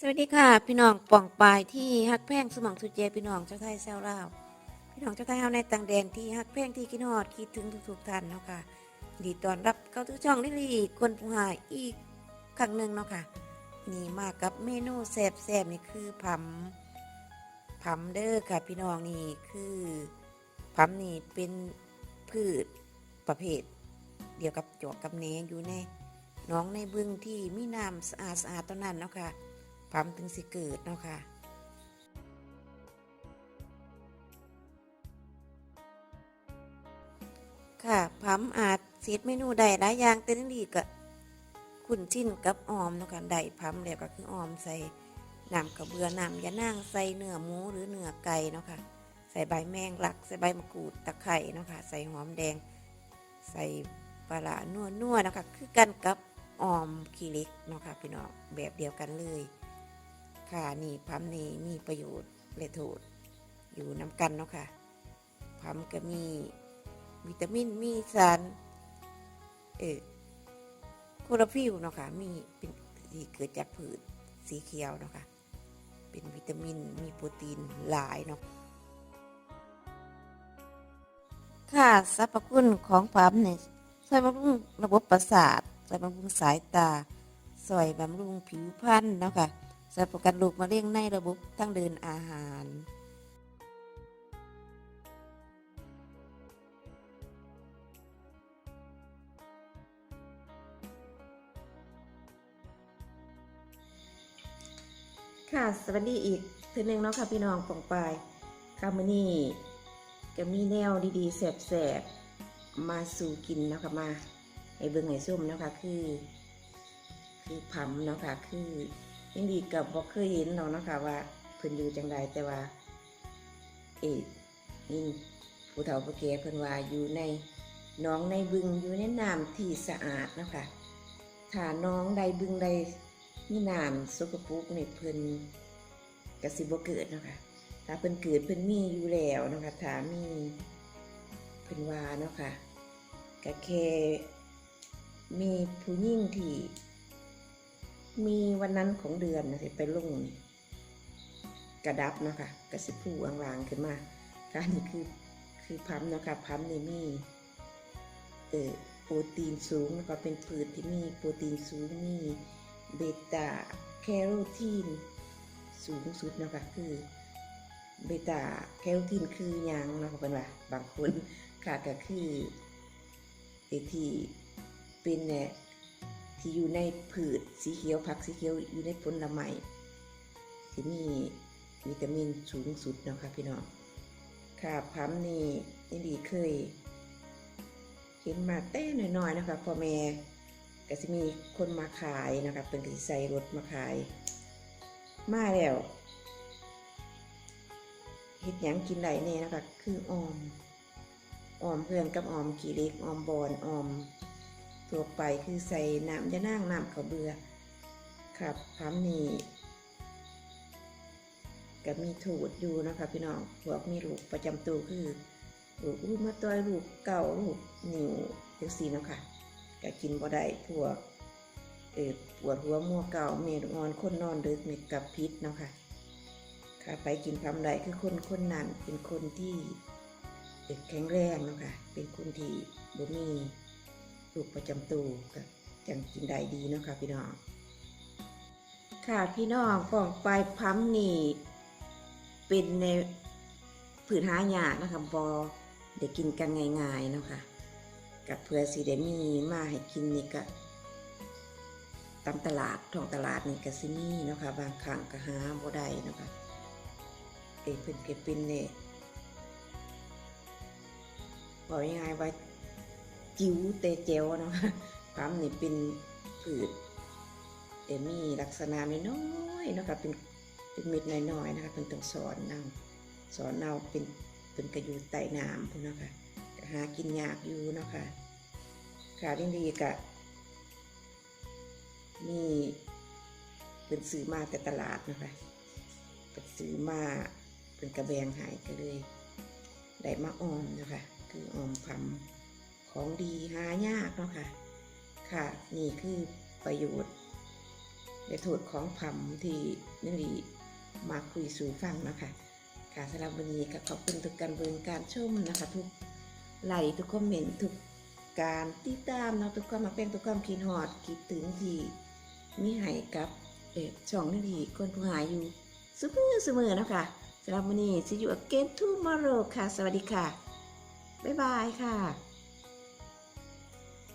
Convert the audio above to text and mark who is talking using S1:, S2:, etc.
S1: สวัสดีค่ะ พี่น้องป่องปายที่ฮักแพ่งสมองสุเจพี่น้องเจ้าไทยแซวลาวพี่น้องเจ้าไทยเฮาในต่างแดนที่ฮักแพ่งที่คิดฮอดคิดถึงทุกๆท่านเนาะค่ะดีตอนรับเข้าทุกช่องลิลี่คนผู้หายอีกครั้งหนึ่งเนาะค่ะนี่มากับเมนูแซ่บๆนี่คือผัมผัมเด้อค่ะ พี่น้องนี่คือผัมนี่เป็นพืชประเภท เดียวกับจอกกับแหนอยู่ในหน้องในบึงที่มีน้ำสะอาดสะอาดๆตอนนั้นเนาะค่ะ ปั๊มถึงสิเกิดเนาะค่ะค่ะพัมอาจเสียเมนูใดหลายอย่างแต่นั่นดีก็คุณชิ้นกับออมเนาะค่ะใดพัมแล้วก็คือออมใส่น้ำกระเบือน้ำยะนางใส่เนื้อหมูหรือเนื้อไก่เนาะค่ะใส่ใบแมงลัก ใส่ใบมะกรูดตะไคร้เนาะค่ะใส่หอมแดง ใส่ปลานัวนัวนะคะคือกันกับออมขี้เล็กเนาะค่ะพี่น้องแบบเดียวกันเลย ค่ะนี่พัมนี่มีประโยชน์และโทษอยู่น้ำกันเนาะค่ะพัมก็มีวิตามินมีสารเออโคลอฟิลเนาะค่ะมีเป็นที่เกิดจากพืชสีเขียวเนาะค่ะเป็นวิตามินมีโปรตีนหลายเนาะค่ะสรรพคุณของพัมเนี่ยช่วยบำรุงระบบประสาทช่วยบำรุงสายตาสวยบำรุงผิวพรรณเนาะค่ะ สำหรับประกันลูกมะเร็งในระบบทางเดินอาหาร ค่ะสวัสดีอีกทีหนึ่งเนาะค่ะพี่น้องปองปายค่ะมื้อนี้ก็มีแนวดีๆแสบๆ มาสู่กินเนาะค่ะมาให้เบิ่งให้ส้มเนาะค่ะคือ คือผัมเนาะค่ะคือ ยังดีกับบ่เคยเห็นเนาะนะคะว่าเพิ่นอยู่จังไดแต่ว่า เอ๊ะนี่ผู้เฒ่าผู้แก่เพิ่นว่าอยู่ในน้องในบึงอยู่ในน้ำที่สะอาดนะคะถ้าน้องใดบึงใดมีน้ำสกปรกนี่เพิ่นก็สิบ่เกิดนะคะถ้าเพิ่นเกิดเพิ่นมีอยู่แล้วนะคะถ้ามีเพิ่นว่าเนาะค่ะก็แค่มีผู้หญิงที่ มีวันนั้นของเดือนนะสิไปลงกระดับเนาะคะกระสิผู้อังลางขึ้นมาค่ะนี่คือคือพัมเนาะคะพัมนี่มีเออโปรตีนสูงแล้วก็เป็นพืชที่มีโปรตีนสูงมีเบต้าแคโรทีนสูงสุดนะคะคือเบต้าแคโรทีนคือยังนะคะเป็นว่าบางคนค่ะก็คือไอที่เป็นเนี่ย ที่อยู่ในผืชสีเขียวผักสีเขียวอยู่ในผลไม้ที่มีวิตามินสูงสุดเนาะค่ะพี่น้องค่ะพัมนี่นี่ดีเคย เห็นมาเต้น้อยๆนะคะพ่อแม่ก็จะมีคนมาขายนะคะเป็นที่ใส่รถมาขาย มาแล้วเห็ดหยังกินได้เนี่ยนะคะ คือออมออมเพื่อนกับออมขี้เล็กออมบอนออม ทั่วไปคือใส่น้ำยะนางน้ำข้าวเบือครับพัมนี่ก็มีถูดอยู่นะคะพี่น้องพวกมีลูกประจำตัวคือลูกอุ้มาต่อยลูกเก่าลูกหนิวจังสีเนาะค่ะก็กินบ่ได้พวกเออปวดหัวมัวเก่าเมดงอนคนนอนดึกนี่กับพิษเนาะค่ะค่ะไปกินพัมได้คือคนคนนั้นเป็นคนที่เอ่อแข็งแรงเนาะค่ะเป็นคนที่บ่มี ลูกประจำตัวกับจังกินได้ดีเนาะค่ะพี่น้อง ค่ะพี่น้องกองปลายพัมนี่เป็นในผืนหายากนะคะบอเดี๋ยวกินกันง่ายๆเนาะค่ะกับเพื่อสีได้มีมาให้กินนี่ก็ตามตลาดท้องตลาดนี่ก็สิมีเนาะค่ะบางครั้งก็หาบ่ได้เนาะค่ะเอเพิ่นก็เป็นเนี่ยบอกยังไงว่า จิ๋วเตเจวเนาะความนี่เป็นผืดเอมีลักษณะน้อยๆนะคะเป็นเป็นเม็ดน้อยๆนะคะเป็นต้องสอนเนาสอนเอาเป็นเป็นกระยูไตน้ำพุ่นะค่ะหากินยากอยู่นะค่ะขาวดีๆกะมีเป็นซื้อมาแต่ตลาดนะคะเป็นซื้อมาเป็นกระแบงหายก็เลยได้มาออมนะคะ คือออมพัม ของดีหายากเนาะค่ะ ค่ะ นี่คือประโยชน์ได้โทษของผำที่นิลีมาคุยสู่ฟังนะคะค่ะสำหรับวันนี้ก็ขอบคุณทุกการเบิงการชมนะคะ ทุกไลค์ทุกคอมเมนต์ทุกการติดตามเนาะทุกความมาเป็นทุกความคิดฮอดคิดถึงที่มีให้กับเออช่องนิลีคนผู้หายอยู่เสมอเสมอนะคะสำหรับวันนี้ see you again tomorrow ค่ะ สวัสดีค่ะ บ๊ายบายค่ะ